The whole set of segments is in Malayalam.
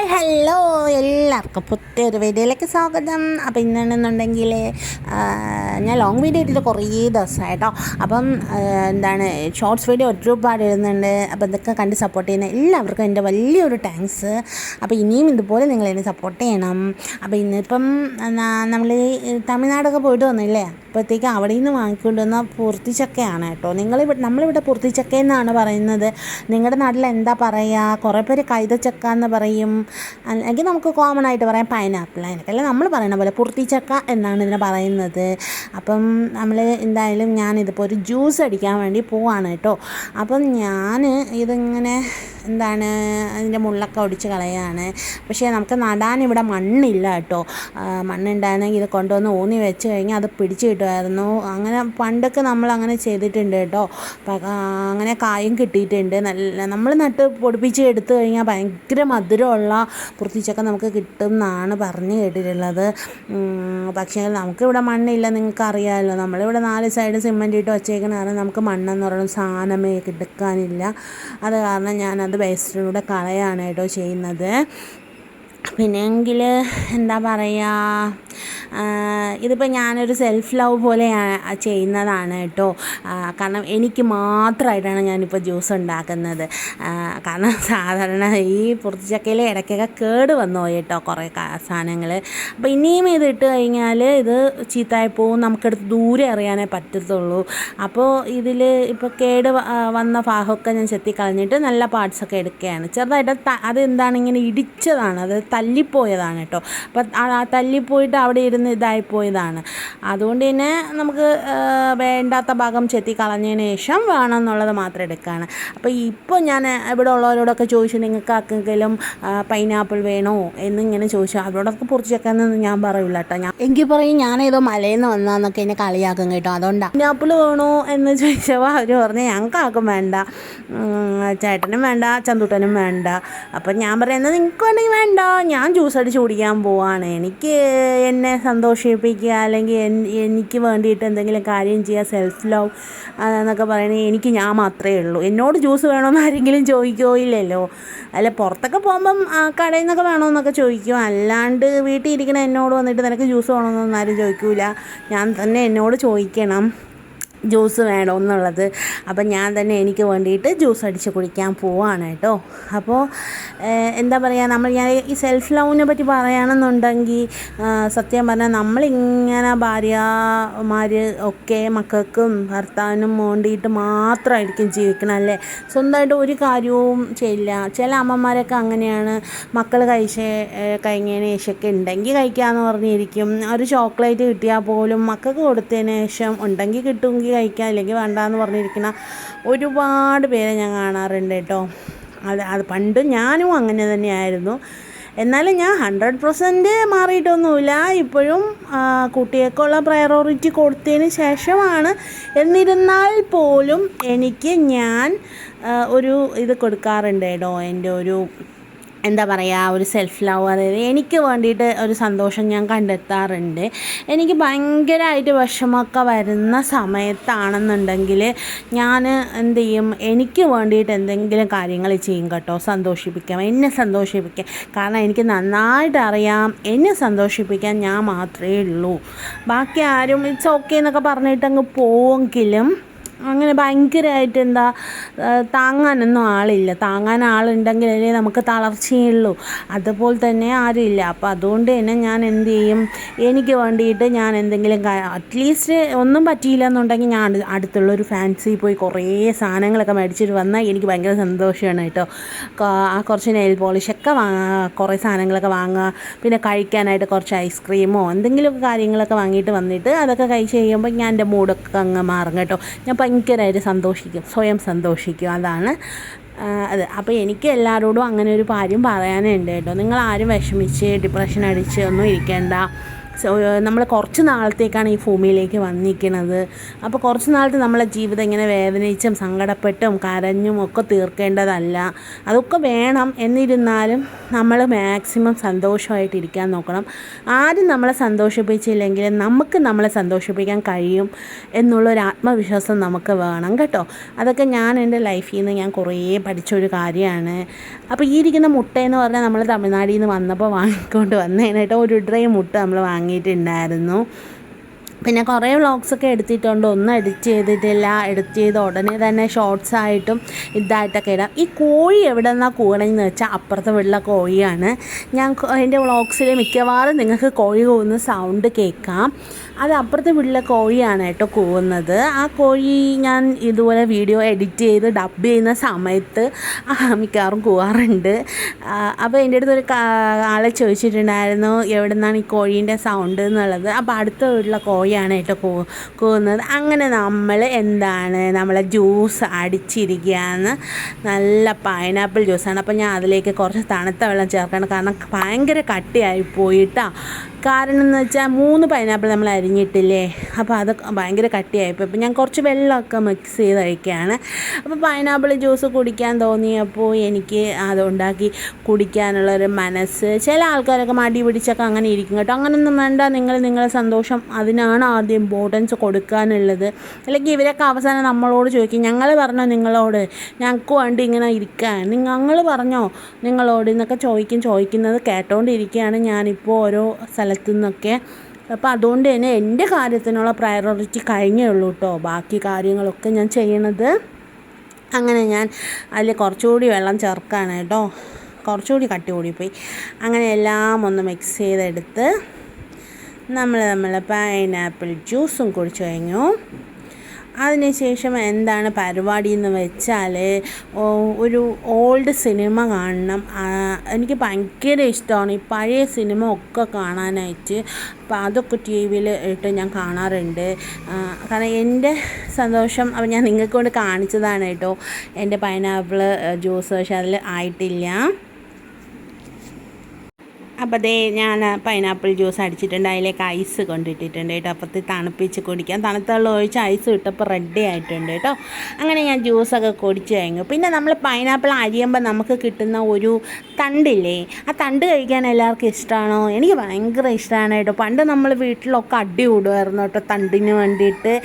ഹായ് ഹലോ എല്ലാവർക്കും പുതിയൊരു വീഡിയോയിലേക്ക് സ്വാഗതം അപ്പോൾ ഇന്നാണെന്നുണ്ടെങ്കിൽ ഞാൻ ലോങ് വീഡിയോ ഇട്ടിട്ട് കുറേ ദിവസമായിട്ടോ അപ്പം എന്താണ് ഷോർട്സ് വീഡിയോ ഒരുപാട് ഇടുന്നുണ്ട്. അപ്പോൾ ഇതൊക്കെ കണ്ട് സപ്പോർട്ട് ചെയ്യുന്ന എല്ലാവർക്കും എന്റെ വലിയൊരു താങ്ക്സ് അപ്പോൾ ഇനിയും ഇതുപോലെ നിങ്ങൾ എന്നെ സപ്പോർട്ട് ചെയ്യണം. അപ്പോൾ ഇന്നിപ്പം നമ്മൾ തമിഴ്നാടൊക്കെ പോയിട്ട് വന്നില്ലേ? അപ്പോഴത്തേക്ക് അവിടെ നിന്ന് വാങ്ങിക്കൊണ്ട് വന്ന പൂർത്തിച്ചക്കയാണ് കേട്ടോ നിങ്ങളിവിടെ നമ്മളിവിടെ പൂർത്തിച്ചക്ക എന്നാണ് പറയുന്നത്. നിങ്ങളുടെ നാട്ടിൽ എന്താ പറയുക കുറേ പേര് കൈതച്ചക്ക എന്ന് പറയും. അല്ലെങ്കിൽ നമുക്ക് കോമൺ ആയിട്ട് പറയാം പൈനാപ്പിൾ അതിനൊക്കെ നമ്മൾ പറയുന്ന പോലെ പൂർത്തിച്ചക്ക എന്നാണ് ഇതിനെ പറയുന്നത്. അപ്പം നമ്മൾ എന്തായാലും ഞാൻ ഞാനിതിപ്പോൾ ഒരു ജ്യൂസ് അടിക്കാൻ വേണ്ടി പോവാണ് കേട്ടോ. അപ്പം ഞാൻ ഇതിങ്ങനെ എന്താണ് അതിന്റെ മുള്ളൊക്കെ ഒടിച്ച് കളയാണ്. പക്ഷേ നമുക്ക് നടാൻ ഇവിടെ മണ്ണില്ല കേട്ടോ. മണ്ണുണ്ടായിരുന്നെങ്കിൽ ഇത് കൊണ്ടുവന്ന് ഊന്നി വെച്ച് കഴിഞ്ഞാൽ അത് പിടിച്ച് കിട്ടുമായിരുന്നു. അങ്ങനെ പണ്ടൊക്കെ നമ്മൾ അങ്ങനെ ചെയ്തിട്ടുണ്ട് കേട്ടോ. അങ്ങനെ കായും കിട്ടിയിട്ടുണ്ട്. നല്ല നമ്മൾ നട്ട് പൊടിപ്പിച്ച് എടുത്തു കഴിഞ്ഞാൽ ഭയങ്കര മധുരമുള്ള പുറത്തിച്ചൊക്കെ നമുക്ക് കിട്ടും എന്നാണ് പറഞ്ഞു കേട്ടിട്ടുള്ളത്. പക്ഷേ നമുക്കിവിടെ മണ്ണില്ല നിങ്ങൾക്ക് അറിയാമല്ലോ നമ്മളിവിടെ നാല് സൈഡ് സിമെന്റ് ഇട്ട് വച്ചേക്കുന്ന കാരണം നമുക്ക് മണ്ണെന്ന് പറയുന്ന സാധനമേ എടുക്കാനില്ല. അത് കാരണം ഞാനത് വേസ്റ്റിലൂടെ കളയാണ് കേട്ടോ ചെയ്യുന്നത്. പിന്നെങ്കിൽ എന്താ പറയുക ഇതിപ്പോൾ ഞാനൊരു സെൽഫ് ലവ് പോലെ ചെയ്യുന്നതാണ് കേട്ടോ. കാരണം എനിക്ക് മാത്രമായിട്ടാണ് ഞാനിപ്പോൾ ജ്യൂസ് ഉണ്ടാക്കുന്നത്. കാരണം സാധാരണ ഈ പുറത്തുചക്കയിൽ ഇടയ്ക്കൊക്കെ കേട് വന്നു പോയി കേട്ടോ കുറേ സാധനങ്ങൾ അപ്പോൾ ഇനിയും ഇത് ഇട്ട് കഴിഞ്ഞാൽ ഇത് ചീത്തയായി പോവും നമുക്കെടുത്ത് ദൂരെ അറിയാനേ പറ്റത്തുള്ളൂ. അപ്പോൾ ഇതിൽ ഇപ്പോൾ കേട് വന്ന ഭാഗമൊക്കെ ഞാൻ ചെത്തി കളഞ്ഞിട്ട് നല്ല പാർട്സൊക്കെ എടുക്കുകയാണ്. ചെറുതായിട്ട് ത- അത് എന്താണ് ഇങ്ങനെ ഇടിച്ചതാണ് അത് തല്ലിപ്പോയതാണ് കേട്ടോ. അപ്പം ആ തല്ലിപ്പോയിട്ട് അവിടെ ഇരുന്ന് ഇതായിപ്പോയതാണ്. അതുകൊണ്ട് തന്നെ നമുക്ക് വേണ്ടാത്ത ഭാഗം ചെത്തി കളഞ്ഞതിന് ശേഷം വേണം എന്നുള്ളത് മാത്രം എടുക്കുകയാണ്. അപ്പോൾ ഇപ്പോൾ ഞാൻ ഇവിടെ ഉള്ളവരോടൊക്കെ ചോദിച്ചു നിങ്ങൾക്ക് ആർക്കെങ്കിലും പൈനാപ്പിൾ വേണോ? എന്നിങ്ങനെ ചോദിച്ചു. അവരോടൊക്കെ പൊറിച്ചേക്കാന്നൊന്നും ഞാൻ പറയില്ല കേട്ടോ. ഞാൻ എങ്കിൽ പറയും ഞാനേതോ മലയിൽ നിന്ന് വന്നാന്നൊക്കെ എന്നെ കളിയാക്കും കേട്ടോ. അതുകൊണ്ടാണ് പൈനാപ്പിൾ വേണോ? എന്ന് ചോദിച്ചപ്പോൾ അവർ പറഞ്ഞു ഞങ്ങൾക്ക് വേണ്ട. ചേട്ടനും വേണ്ട ചന്തുട്ടനും വേണ്ട. അപ്പം ഞാൻ പറയുന്നത് നിങ്ങൾക്ക് വേണമെങ്കിൽ വേണ്ട. ഞാൻ ജ്യൂസ് അടിച്ച് കുടിക്കാൻ പോവാണ്. എനിക്ക് എന്നെ സന്തോഷിപ്പിക്കുക അല്ലെങ്കിൽ എനിക്ക് വേണ്ടിയിട്ട് എന്തെങ്കിലും കാര്യം ചെയ്യുക സെൽഫ് ലവ് എന്നൊക്കെ പറയുന്നത് എനിക്ക് ഞാൻ മാത്രമേ ഉള്ളൂ. എന്നോട് ജ്യൂസ് വേണമെന്ന് ആരെങ്കിലും ചോദിക്കുകയോ ഇല്ലല്ലോ. അല്ല പുറത്തൊക്കെ പോകുമ്പം കടയിൽ നിന്നൊക്കെ വേണമെന്നൊക്കെ ചോദിക്കും. അല്ലാണ്ട് വീട്ടിൽ ഇരിക്കണ എന്നോട് വന്നിട്ട് നിനക്ക് ജ്യൂസ് വേണമെന്നൊന്നും ആരും ചോദിക്കൂല. ഞാൻ തന്നെ എന്നോട് ചോദിക്കണം. ജ്യൂസ് വേണമെന്നുള്ളത് അപ്പം ഞാൻ തന്നെ എനിക്ക് വേണ്ടിയിട്ട് ജ്യൂസ് അടിച്ച് കുടിക്കാൻ പോവാണ് കേട്ടോ. അപ്പോൾ എന്താ പറയുക നമ്മൾ ഞാൻ ഈ സെൽഫ് ലവിനെ പറ്റി പറയുകയാണെന്നുണ്ടെങ്കിൽ സത്യം പറഞ്ഞാൽ നമ്മളിങ്ങനെ ഭാര്യമാർ ഒക്കെ മക്കൾക്കും ഭർത്താവിനും വേണ്ടിയിട്ട് മാത്രമായിരിക്കും ജീവിക്കണം അല്ലേ? സ്വന്തമായിട്ട് ഒരു കാര്യവും ചെയ്യില്ല. ചില അമ്മമാരൊക്കെ അങ്ങനെയാണ്. മക്കൾ കഴിച്ച് കഴിഞ്ഞതിന് ശേഷമൊക്കെ ഉണ്ടെങ്കിൽ കഴിക്കാമെന്ന് പറഞ്ഞിരിക്കും. ഒരു ചോക്ലേറ്റ് കിട്ടിയാൽ പോലും മക്കൾക്ക് കൊടുത്തതിന് ശേഷം ഉണ്ടെങ്കിൽ കിട്ടുമെങ്കിൽ കഴിക്കാം അല്ലെങ്കിൽ വേണ്ടാന്ന് പറഞ്ഞിരിക്കുന്ന ഒരുപാട് പേരെ ഞാൻ കാണാറുണ്ട് കേട്ടോ. അത് അത് പണ്ട് ഞാനും അങ്ങനെ തന്നെയായിരുന്നു. എന്നാലും ഞാൻ ഹൺഡ്രഡ് പെർസെന്റ് മാറിയിട്ടൊന്നുമില്ല. ഇപ്പോഴും കുട്ടികൾക്കുള്ള പ്രയോറിറ്റി കൊടുത്തതിന് ശേഷമാണ്. എന്നിരുന്നാൽ പോലും എനിക്ക് ഞാൻ ഒരു ഇത് കൊടുക്കാറുണ്ട് കേട്ടോ. എന്റെ ഒരു എന്താ പറയുക ഒരു സെൽഫ് ലവ് അതായത് എനിക്ക് വേണ്ടിയിട്ട് ഒരു സന്തോഷം ഞാൻ കണ്ടെത്താറുണ്ട്. എനിക്ക് ഭയങ്കരമായിട്ട് വിഷമമൊക്കെ വരുന്ന സമയത്താണെന്നുണ്ടെങ്കിൽ ഞാൻ എന്ത് ചെയ്യും എനിക്ക് വേണ്ടിയിട്ട് എന്തെങ്കിലും കാര്യങ്ങൾ ചെയ്യും കേട്ടോ. സന്തോഷിപ്പിക്കാം എന്നെ സന്തോഷിപ്പിക്കാം. കാരണം എനിക്ക് നന്നായിട്ട് അറിയാം എന്നെ സന്തോഷിപ്പിക്കാൻ ഞാൻ മാത്രമേ ഉള്ളൂ. ബാക്കി ആരും ഇറ്റ്സ് ഓക്കെ എന്നൊക്കെ പറഞ്ഞിട്ടങ്ങ് പോവെങ്കിലും അങ്ങനെ ഭയങ്കരമായിട്ട് എന്താ താങ്ങാനൊന്നും ആളില്ല. താങ്ങാൻ ആളുണ്ടെങ്കിലല്ലേ നമുക്ക് തളർച്ചയുള്ളൂ. അതുപോലെ തന്നെ ആരുമില്ല. അപ്പോൾ അതുകൊണ്ട് തന്നെ ഞാൻ എന്ത് ചെയ്യും? എനിക്ക് വേണ്ടിയിട്ട് ഞാൻ എന്തെങ്കിലും അറ്റ്ലീസ്റ്റ് ഒന്നും പറ്റിയില്ല എന്നുണ്ടെങ്കിൽ ഞാൻ അടുത്തുള്ള ഒരു ഫാൻസി പോയി കുറേ സാധനങ്ങളൊക്കെ മേടിച്ചിട്ട് വന്നാൽ എനിക്ക് ഭയങ്കര സന്തോഷമാണ് കേട്ടോ. ആ കുറച്ച് നെയിൽ പോളിഷൊക്കെ വാങ്ങുക കുറേ സാധനങ്ങളൊക്കെ വാങ്ങുക. പിന്നെ കഴിക്കാനായിട്ട് കുറച്ച് ഐസ്ക്രീമോ എന്തെങ്കിലും കാര്യങ്ങളൊക്കെ വാങ്ങിയിട്ട് വന്നിട്ട് അതൊക്കെ കഴിച്ച് കഴിയുമ്പോൾ ഞാൻ എന്റെ മൂഡൊക്കെ അങ്ങ് മാറും കേട്ടോ. ഞാൻ ഭയങ്കരമായിട്ട് സന്തോഷിക്കും സ്വയം സന്തോഷിക്കും. അതാണ് അത്. അപ്പോൾ എനിക്ക് എല്ലാവരോടും അങ്ങനെ ഒരു കാര്യം പറയാനുണ്ട് കേട്ടോ. നിങ്ങൾ ആരും വിഷമിച്ച് ഡിപ്രഷൻ അടിച്ച് ഒന്നും ഇരിക്കേണ്ട. നമ്മൾ കുറച്ച് നാളത്തേക്കാണ് ഈ ഭൂമിയിലേക്ക് വന്നിരിക്കുന്നത് അപ്പോൾ കുറച്ച് നാളത്തെ നമ്മളെ ജീവിതം ഇങ്ങനെ വേദനിച്ചും സങ്കടപ്പെട്ടും കരഞ്ഞും ഒക്കെ തീർക്കേണ്ടതല്ല. അതൊക്കെ വേണം. എന്നിരുന്നാലും നമ്മൾ മാക്സിമം സന്തോഷമായിട്ടിരിക്കാൻ നോക്കണം. ആരും നമ്മളെ സന്തോഷിപ്പിച്ചില്ലെങ്കിൽ നമുക്ക് നമ്മളെ സന്തോഷിപ്പിക്കാൻ കഴിയും എന്നുള്ളൊരു ആത്മവിശ്വാസം നമുക്ക് വേണം കേട്ടോ. അതൊക്കെ ഞാൻ എന്റെ ലൈഫിൽ നിന്ന് ഞാൻ കുറേ പഠിച്ചൊരു കാര്യമാണ്. അപ്പോൾ ഈ ഇരിക്കുന്ന മുട്ടയെന്ന് പറഞ്ഞാൽ നമ്മൾ തമിഴ്നാട്ടിൽ നിന്ന് വന്നപ്പോൾ വാങ്ങിക്കൊണ്ട് വന്നതിനായിട്ട് ഒരു ഡ്രൈ മുട്ട നമ്മൾ വാങ്ങിയിട്ടുണ്ടായിരുന്നു. പിന്നെ കുറേ വ്ളോഗ്സൊക്കെ എടുത്തിട്ടുണ്ട്. ഒന്നും എഡിറ്റ് ചെയ്തിട്ടില്ല. എഡിറ്റ് ചെയ്ത് ഉടനെ തന്നെ ഷോർട്സ് ആയിട്ടും ഇതായിട്ടൊക്കെ ഇടാം. ഈ കോഴി എവിടെ നിന്നാണ് കൂടണമെന്ന് വെച്ചാൽ അപ്പുറത്തെ വീട്ടിലെ കോഴിയാണ്. ഞാൻ എന്റെ വ്ളോഗ്സിൽ മിക്കവാറും നിങ്ങൾക്ക് കോഴി കൂവുന്ന സൗണ്ട് കേൾക്കാം. അത് അപ്പുറത്തെ വീട്ടിലെ കോഴിയാണ് കേട്ടോ കൂവുന്നത്. ആ കോഴി ഞാൻ ഇതുപോലെ വീഡിയോ എഡിറ്റ് ചെയ്ത് ഡബ് ചെയ്യുന്ന സമയത്ത് മിക്കവാറും കൂവാറുണ്ട്. അപ്പോൾ എന്റെ അടുത്തൊരു ഒരു ആളെ ചോദിച്ചിട്ടുണ്ടായിരുന്നു എവിടെ നിന്നാണ് ഈ കോഴീന്റെ സൗണ്ട് എന്നുള്ളത്. അപ്പോൾ അടുത്ത വീട്ടിലെ കോഴിയാണ് കേട്ടോ കൂ കൂവുന്നത് അങ്ങനെ നമ്മൾ എന്താണ് നമ്മളെ ജ്യൂസ് അടിച്ചിരിക്കുകയാണ്. നല്ല പൈനാപ്പിൾ ജ്യൂസാണ്. അപ്പോൾ ഞാൻ അതിലേക്ക് കുറച്ച് തണുത്ത വെള്ളം ചേർക്കണം കാരണം ഭയങ്കര കട്ടിയായി പോയിട്ടാ. കാരണം എന്ന് വെച്ചാൽ മൂന്ന് പൈനാപ്പിൾ നമ്മൾ അരിഞ്ഞിട്ടില്ലേ? അപ്പോൾ അത് ഭയങ്കര കട്ടിയായിപ്പോൾ ഇപ്പോൾ ഞാൻ കുറച്ച് വെള്ളമൊക്കെ മിക്സ് ചെയ്ത് കഴിക്കുകയാണ്. അപ്പോൾ പൈനാപ്പിൾ ജ്യൂസ് കുടിക്കാൻ തോന്നിയപ്പോൾ എനിക്ക് അത് ഉണ്ടാക്കി കുടിക്കാനുള്ളൊരു മനസ്സ്. ചില ആൾക്കാരൊക്കെ മടി പിടിച്ചൊക്കെ അങ്ങനെ ഇരിക്കും കേട്ടോ. അങ്ങനെയൊന്നും വേണ്ട. നിങ്ങൾ നിങ്ങളെ സന്തോഷം. അതിനാണ് ആദ്യം ഇമ്പോർട്ടൻസ് കൊടുക്കാനുള്ളത്. അല്ലെങ്കിൽ ഇവരൊക്കെ അവസാനം നമ്മളോട് ചോദിക്കും ഞങ്ങൾ പറഞ്ഞോ നിങ്ങളോട്? ഞങ്ങൾക്ക് വേണ്ടി ഇങ്ങനെ ഇരിക്കാൻ. നിങ്ങൾ പറഞ്ഞോ നിങ്ങളോട്? എന്നൊക്കെ ചോദിക്കും ചോദിക്കുന്നത് കേട്ടോണ്ടിരിക്കുകയാണ്. ഞാനിപ്പോൾ ഓരോ സ്ഥലത്തു നിന്നൊക്കെ അപ്പോൾ അതുകൊണ്ട് തന്നെ എന്റെ കാര്യത്തിനുള്ള പ്രയോറിറ്റി കഴിഞ്ഞേ ഉള്ളൂ കേട്ടോ ബാക്കി കാര്യങ്ങളൊക്കെ ഞാൻ ചെയ്യണത്. അങ്ങനെ ഞാൻ അതിൽ കുറച്ചുകൂടി വെള്ളം ചേർക്കാണ് കേട്ടോ കുറച്ചുകൂടി കട്ടി കൂടിപ്പോയി അങ്ങനെ എല്ലാം ഒന്ന് മിക്സ് ചെയ്തെടുത്ത് നമ്മൾ നമ്മൾ പൈനാപ്പിൾ ജ്യൂസും കുടിച്ചു കഴിഞ്ഞു. അതിനുശേഷം എന്താണ് പരിപാടി എന്ന് വെച്ചാൽ ഒരു ഓൾഡ് സിനിമ കാണണം. എനിക്ക് ഭയങ്കര ഇഷ്ടമാണ്. ഈ പഴയ സിനിമ ഒക്കെ കാണാനായിട്ട് അപ്പോൾ അതൊക്കെ ടി വിയിൽ ഇട്ട് ഞാൻ കാണാറുണ്ട്. കാരണം എന്റെ സന്തോഷം അപ്പോൾ ഞാൻ നിങ്ങൾക്ക് കൊണ്ട് കാണിച്ചതാണ് കേട്ടോ. എന്റെ പൈനാപ്പിൾ ജ്യൂസ് പക്ഷെ അതിൽ ആയിട്ടില്ല. അപ്പോൾ ദേ ഞാൻ പൈനാപ്പിൾ ജ്യൂസ് അടിച്ചിട്ടുണ്ട്. അതിലേക്ക് ഐസ് കൊണ്ടിട്ടിട്ടുണ്ട് കേട്ടോ. അപ്പോൾ തണുപ്പിച്ച് കുടിക്കാം. തണുത്ത വെള്ളം ഒഴിച്ച് ഐസ് ഇട്ടപ്പോൾ റെഡി ആയിട്ടുണ്ട് കേട്ടോ. അങ്ങനെ ഞാൻ ജ്യൂസൊക്കെ കുടിച്ച് കഴിഞ്ഞു. പിന്നെ നമ്മൾ പൈനാപ്പിൾ അരിയുമ്പോൾ നമുക്ക് കിട്ടുന്ന ഒരു തണ്ടില്ലേ? ആ തണ്ട് കഴിക്കാൻ എല്ലാവർക്കും ഇഷ്ടമാണോ എനിക്ക് ഭയങ്കര ഇഷ്ടമാണ് കേട്ടോ. പണ്ട് നമ്മൾ വീട്ടിലൊക്കെ അടി കൂടുമായിരുന്നു കേട്ടോ തണ്ടിന് വേണ്ടിയിട്ട്.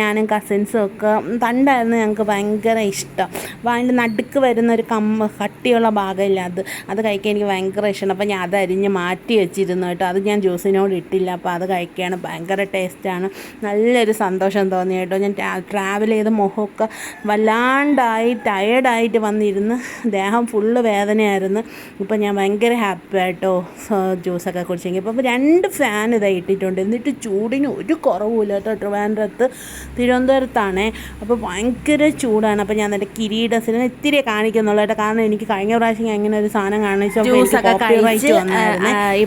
ഞാനും കസിൻസും ഒക്കെ. തണ്ടായിരുന്നു ഞങ്ങൾക്ക് ഭയങ്കര ഇഷ്ടം. അപ്പോൾ അതിന്റെ നടുക്ക് വരുന്ന ഒരു കമ്മ കട്ടിയുള്ള ഭാഗമില്ല അത്. അത് കഴിക്കാൻ എനിക്ക് ഭയങ്കര ഇഷ്ടമാണ് അപ്പോൾ ഞാൻ അത് അരിഞ്ഞ് മാറ്റി വെച്ചിരുന്നു കേട്ടോ. അത് ഞാൻ ജ്യൂസിനോട് ഇട്ടില്ല. അപ്പോൾ അത് കഴിക്കുകയാണ് ഭയങ്കര ടേസ്റ്റാണ് നല്ലൊരു സന്തോഷം തോന്നി കേട്ടോ. ഞാൻ ട്രാവൽ ചെയ്ത മുഖമൊക്കെ വല്ലാണ്ടായി ടയേർഡായിട്ട് വന്നിരുന്ന്. ദേഹം ഫുള്ള് വേദനയായിരുന്നു. ഇപ്പോൾ ഞാൻ ഭയങ്കര ഹാപ്പി ആയിട്ടോ ജ്യൂസൊക്കെ കുടിച്ചെങ്കിൽ ഇപ്പം രണ്ട് ഫാൻ ഇതായി ഇട്ടിട്ടുണ്ട്. എന്നിട്ട് ചൂടിന് ഒരു കുറവുമില്ല കേട്ടോ. ട്രിവാൻഡ്രത്ത് തിരുവനന്തപുരത്താണേ. അപ്പോൾ ഭയങ്കര ചൂടാണ്. അപ്പോൾ ഞാൻ എന്റെ കിരീടസിനെ ഇത്തിരി കാണിക്കുന്നുള്ളൂ കേട്ടോ. കാരണം എനിക്ക് കഴിഞ്ഞ പ്രാവശ്യം ഞാൻ ഇങ്ങനെ ഒരു സാധനം എനിക്ക് ജ്യൂസൊക്കെ കഴിച്ച്, ഈ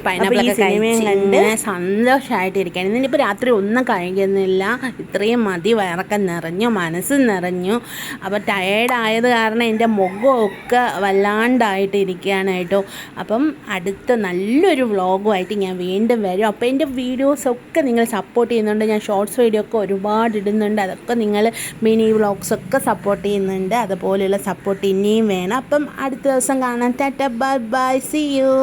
സിനിമയും കഴിച്ച് കണ്ട് സന്തോഷമായിട്ടിരിക്കുകയാണ് ഇന്നിപ്പോൾ രാത്രി ഒന്നും കഴിക്കുന്നില്ല. ഇത്രയും മതി വയറൊക്കെ നിറഞ്ഞു മനസ്സ് നിറഞ്ഞു. അപ്പോൾ ടയേർഡായത് കാരണം എന്റെ മുഖമൊക്കെ വല്ലാണ്ടായിട്ട് ഇരിക്കുകയാണ് കേട്ടോ. അപ്പം അടുത്ത നല്ലൊരു വ്ളോഗുമായിട്ട് ഞാൻ വീണ്ടും വരും. അപ്പോൾ എന്റെ വീഡിയോസൊക്കെ നിങ്ങൾ സപ്പോർട്ട് ചെയ്യുന്നുണ്ട്. ഞാൻ ഷോർട്സ് വീഡിയോ ഒക്കെ ഒരുപാട് ഇടുന്നുണ്ട്. അതൊക്കെ നിങ്ങൾ മിനി വ്ളോഗ്സൊക്കെ സപ്പോർട്ട് ചെയ്യുന്നുണ്ട്. അതുപോലെയുള്ള സപ്പോർട്ട് ഇനിയും വേണം. അപ്പം അടുത്ത ദിവസം കാണാൻ tata bye bye. See you